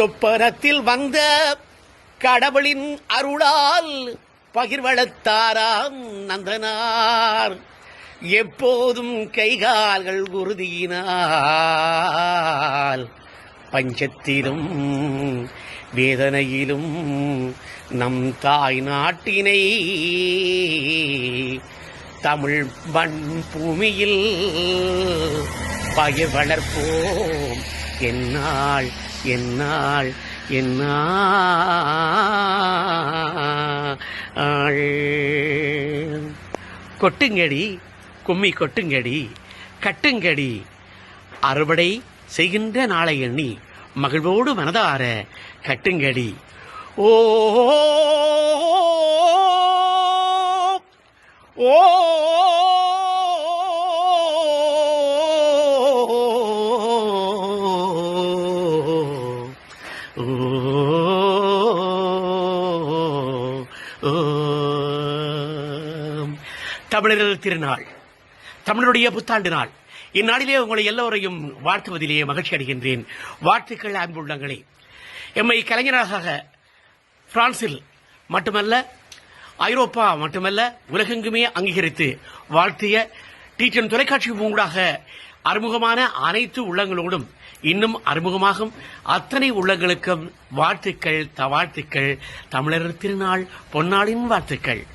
சொப்பனத்தில் வந்த கடவுளின் அருளால் பகிர்வளத்தாராம் நந்தனார். எப்போதும் கைகால்கள் உறுதியினால் பஞ்சத்திலும் வேதனையிலும் நம் தாய் நாட்டினை தமிழ் மண் பூமியில் பயிர் வளர்ப்போம் என்னாள் என்னாள் என்னாள் கொட்டுங்கடி கும்மி கொட்டுங்கடி கட்டுங்கடி அறுவடை செய்கின்ற நாளை எண்ணி மகிழ்வோடு மனதார கட்டுங்கடி ஓ ஓ தமிழர்கள் திருநாள் தமிழருடைய புத்தாண்டு நாள். இந்நாளிலே உங்களை எல்லோரையும் வாழ்த்துவதிலேயே மகிழ்ச்சி அடைகின்றேன். வாழ்த்துக்கள் அன்புள்ளங்களே எம்மை கலைஞராக பிரான்சில் மட்டுமல்ல ஐரோப்பா மட்டுமல்ல உலகெங்குமே அங்கீகரித்து வாழ்த்திய டீச்சர் தொலைக்காட்சி மூடாக அறிமுகமான அனைத்து உள்ளங்களோடும் இன்னும் அறிமுகமாகும் அத்தனை உள்ளங்களுக்கும் வாழ்த்துக்கள் தவாழ்த்துக்கள் தமிழர் திருநாள் பொன்னாளின் வாழ்த்துக்கள்.